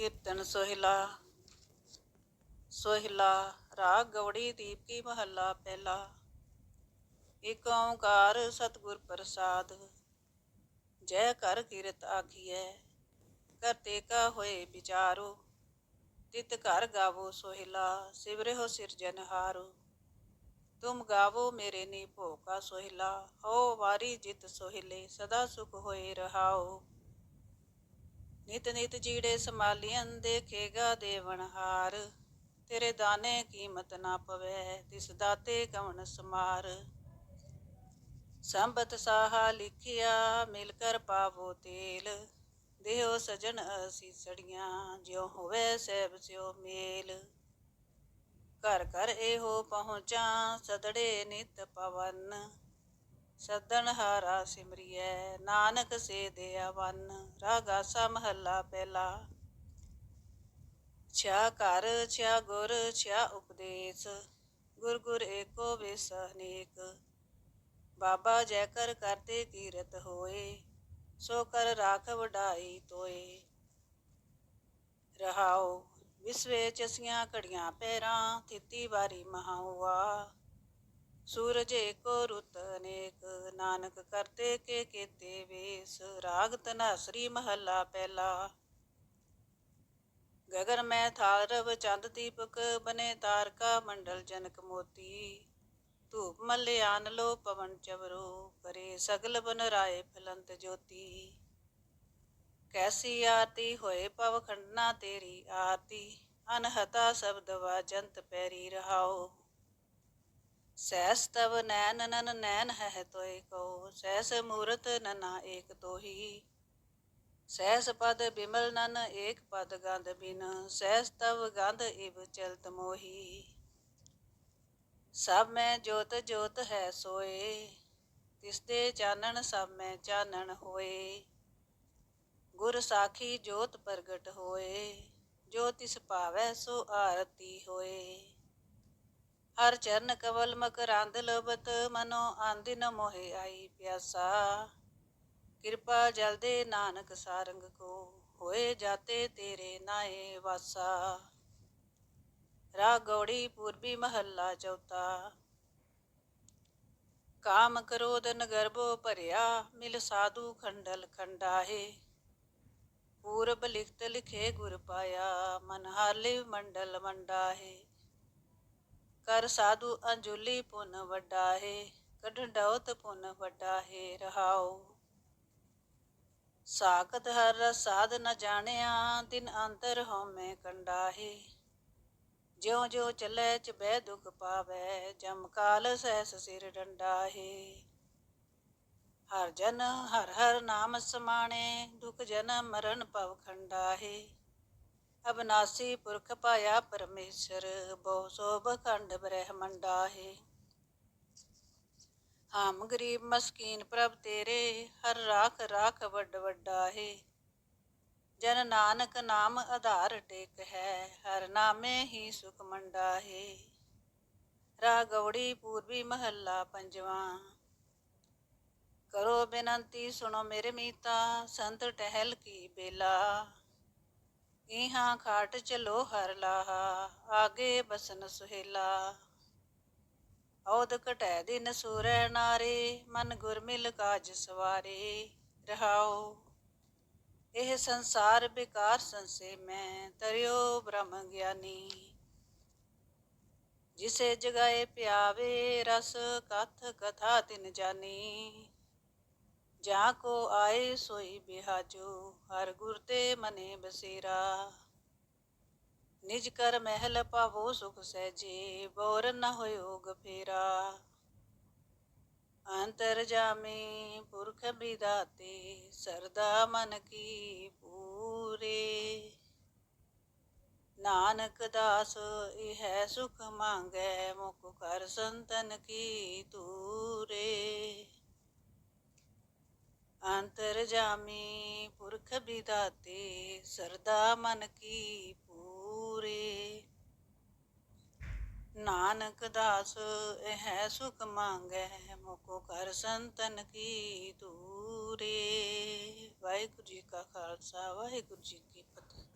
ਕੀਰਤਨ ਸੋਹਿਲਾ ਸੋਹਿਲਾ, ਰਾਗ ਗੌੜੀ ਦੀਪਕੀ ਮਹੱਲਾ ਪਹਿਲਾ। ਇਕ ਓੰਕਾਰ ਸਤਿਗੁਰ ਪ੍ਰਸਾਦ, ਜੈ ਕਰ ਕੀਰਤ ਆਖੀਐ ਕਰਤੇ ਕਾ ਹੋਏ ਵਿਚਾਰੋ, ਤਿਤ ਘਰ ਗਾਵੋ ਸੋਹਿਲਾ ਸਿਵਰਿਓ ਸਿਰਜਨਹਾਰੋ ਤੁਮ ਗਾਵੋ ਮੇਰੇ ਨੀ ਭੋਕਾ ਸੋਹਿਲਾ, ਹੋ ਵਾਰੀ ਜਿਤ ਸੋਹਿਲੇ, ਸਦਾ ਸੁਖ ਹੋਏ ਰਹਾਓ। ਨਿਤ ਨਿਤ ਜੀੜੇ ਸਮਾਲੀਆਂ ਦੇਖੇਗਾ ਦੇਵਨਹਾਰ ਤੇਰੇ ਦਾਨੇ ਕੀਮਤ ਨਾ ਪਵੇ, ਤਿਸ ਦਾਤੇ ਕਵਣ ਸਮਾਰ। ਸੰਬਤ ਸਾਹਾ ਲਿਖਿਆ, ਮਿਲ ਕਰ ਪਾਵੋ ਤੇਲ। ਦੇਹੋ ਸਜਣ ਅਸੀਸੜੀਆਂ, ਜਿਉ ਹੋਵੇ ਸਹਿਬ ਸਿਓ ਮੇਲ। ਘਰ ਘਰ ਇਹੋ ਪਹੁੰਚਾਂ, ਸਦੜੇ ਨਿਤ ਪਵਨ। ਸਦਨ ਹਾਰਾ ਸਿਮਰਿਐ, ਨਾਨਕ ਸੇ ਦੇ ਅਵਨ ਰਾਗਾਸਾ ਮਹੱਲਾ ਪਹਿਲਾ। ਛਿਆ ਘਰ ਛਾ ਗੁਰ, ਛਿਆ ਉਪਦੇਸ਼ ਗੁਰ ਗੁਰ ਏਕੋ ਵਿਸ ਬਾਬਾ ਜੈ ਕਰ ਕਰਤੇ ਕੀਰਤ ਹੋਏ, ਸੋ ਕਰ ਰਾਖ ਵਡਾਈ ਤੋਏ। ਰਹਾਉ ਵਿਸਵੇ ਚਸੀਆਂ ਘੜੀਆਂ ਪੈਰਾਂ ਤਿੱਤੀ ਵਾਰੀ ਮਹਾਉਆ। ਸੂਰਜ ਏਕੋ ਰੁੱਤ ਅਨੇਕ, ਨਾਨਕ ਕਰਤੇ ਕੇ ਕੀਤੇ ਵੇਸ, ਰਾਗ ਤਨਾਸਰੀ ਮਹੱਲਾ ਪਹਿਲਾ। ਗਗਨ ਮੈਂ ਥਾਰਵ ਚੰਦ ਦੀਪਕ, ਬਨੇ ਤਾਰਕਾ ਮੰਡਲ ਜਨਕ ਮੋਤੀ। ਧੂਪ ਮਲਿਆਨ ਲੋ ਪਵਨ ਚਵਰੋ ਕਰੇ ਸਗਲ ਬਨ ਰਾਏ ਫਲੰਤ ਜੋਤੀ। ਕੈਸੀ ਆਰਤੀ ਹੋਏ ਪਵ ਖੰਡਨਾ ਤੇਰੀ ਆਰਤੀ, ਅਨਹਤਾ ਸ਼ਬਦ ਵਾਜੰਤ ਪੈਰੀ ਰਹਾਓ। ਸੈਸ ਤਵ ਨੈਨ ਨਨ ਨੈਨ ਹੈ ਤੋਏ ਕੋ ਸੈਸ ਮੂਰਤ ਨਨਾ ਏਕ ਤੋਹੀ। ਸਹਿਸ ਪਦ ਬਿਮਲ ਨਨ ਏਕ ਪਦ ਗੰਧ ਬਿਨ ਸੈਸ ਤਵ ਗੰਧ ਇਵ ਚਲਤ ਮੋਹੀ। ਸਭ ਮੈਂ ਜੋਤ ਜੋਤ ਹੈ ਸੋਏ ਤਿਸ ਦੇ ਚਾਨਣ ਸਭ ਮੈਂ ਚਾਨਣ ਹੋਏ। ਗੁਰ ਸਾਖੀ ਜੋਤ ਪ੍ਰਗਟ ਹੋਏ, ਜੋ ਤਿਸ ਭਾਵੈ ਸੋ ਆਰਤੀ ਹੋਏ। ਹਰ ਚਰਨ ਕਵਲ ਮਕਰੰਦ ਲੋਭਤ ਮਨੋ ਆਂਦਿਨ ਮੋਹਿ ਆਈ ਪਿਆਸਾ। ਕਿਰਪਾ ਜਲਦੇ ਨਾਨਕ ਸਾਰੰਗ ਕੋ, ਹੋਏ ਜਾਤੇ ਤੇਰੇ ਨਾਏ ਵਾਸਾ। ਰਾ ਗੌੜੀ ਪੂਰਬੀ ਮਹੱਲਾ ਚੌਥਾ। ਕਾਮ ਕ੍ਰੋਧ ਨਗਰਬੋ ਭਰਿਆ, ਮਿਲ ਸਾਧੂ ਖੰਡਲ ਖੰਡਾਹੇ। ਪੂਰਬ ਲਿਖਤ ਲਿਖੇ ਗੁਰ ਪਾਇਆ, ਮਨ ਹਾਲੇ ਮੰਡਲ ਮੰਡਾਹੇ। ਕਰ ਸਾਧੂ ਅੰਜੁਲੀ ਪੁਨ ਵੱਡਾ ਹੈ ਕਢ ਡਉਤ ਪੁਨ ਵੱਡਾ ਹੈ, ਰਹਾਉ। ਸਾਖਤ ਹਰ ਸਾਧ ਨ ਜਾਣਿਆ ਦਿਨ ਅੰਤਰ ਹਉਮੈ ਕੰਡਾ ਹੈ। ਜਿਉ ਜਿਉ ਚੱਲੇ ਚ ਬੈ ਦੁਖ ਪਾਵੇ, ਜਮ ਕਾਲ ਸਹਿਸ ਸਿਰ ਡੰਡਾ ਹਰ ਜਨ ਹਰ ਹਰ ਨਾਮ ਸਮਾਣੇ, ਦੁਖ ਜਨ ਮਰਨ ਭਵ ਖੰਡਾ ਅਬਨਾਸੀ ਪੁਰਖ ਪਾਇਆ ਪਰਮੇਸ਼ਰ, ਬਹੁ ਸੋਭ ਖੰਡ ਬ੍ਰਹਮੰਡਾ ਹੈ ਹਮ ਗਰੀਬ ਮਸਕੀਨ ਪ੍ਰਭ ਤੇਰੇ, ਹਰ ਰਾਖ ਰਾਖ ਵੱਡ ਵੱਡਾ ਹੈ ਜਨ ਨਾਨਕ ਨਾਮ ਆਧਾਰ ਟੇਕ ਹੈ, ਹਰ ਨਾਮੇ ਹੀ ਸੁਖ ਮੰਡਾ ਹੈ ਰਾ ਗੌੜੀ ਪੂਰਬੀ ਮਹੱਲਾ ਪੰਜਵਾਂ। ਕਰੋ ਬੇਨੰਤੀ ਸੁਣੋ ਮੇਰੇ ਮੀਤਾ, ਸੰਤ ਟਹਿਲ ਕੀ ਬੇਲਾ। ਇਹਾਂ ਖਾਟ ਚਲੋ ਹਰ ਲਾਹਾ, ਆਗੇ ਬਸਨ ਸੁਹੇਲਾ। ਔਦ ਘਟੈ ਦਿਨ ਸੂਰੈ ਨਾਰੇ, ਮਨ ਗੁਰਮਿਲ ਕਾਜ ਸਵਾਰੇ। ਰਹਾਓ, ਇਹ ਸੰਸਾਰ ਬਿਕਾਰ ਸੰਸੇ ਮੈਂ, ਤਰਿਓ ਬ੍ਰਹਮ ਗਿਆਨੀ। ਜਿਸੇ ਜਗਾਏ ਪਿਆਵੇ, ਰਸ ਕਥ ਕਥਾ ਤਿਨ ਜਾਨੀ। ਜਾ ਕੋ ਆਏ ਸੋਈ ਬਿਹਾਜੋ, ਹਰ ਗੁਰ ਤੇ ਮਨੇ ਬਸੇਰਾ। ਨਿਜ ਕਰ ਮਹਿਲ ਪਾਵੋ ਸੁਖ ਸਹਿਜੇ, ਬੋਰ ਨ ਹੋਇਓ ਗਫੇਰਾ। ਅੰਤਰ ਜਾਮੇ ਪੁਰਖ ਬਿਦਾਤੇ, ਸਰਦਾ ਮਨ ਕੀ ਪੂਰੇ। ਨਾਨਕ ਦਾਸ, ਇਹ ਸੁਖ ਮੰਗੈ, ਮੁਖ ਕਰ ਸੰਤਨ ਕੀ ਤੂਰੇ ਅੰਤਰ ਜਾਮੀ ਪੁਰਖ ਬਿਦਾਤੇ, ਸਰਦਾ ਮਨ ਕੀ ਪੂਰੇ। ਨਾਨਕ ਦਾਸ, ਇਹ ਸੁਖ ਮੰਗੈ ਮੁਕੋ ਕਰ ਸੰਤਨ ਕੀ ਤੂਰੇ ਵਾਹਿਗੁਰੂ ਜੀ ਕਾ ਖਾਲਸਾ, ਵਾਹਿਗੁਰੂ ਜੀ ਕੀ ਫਤਿਹ।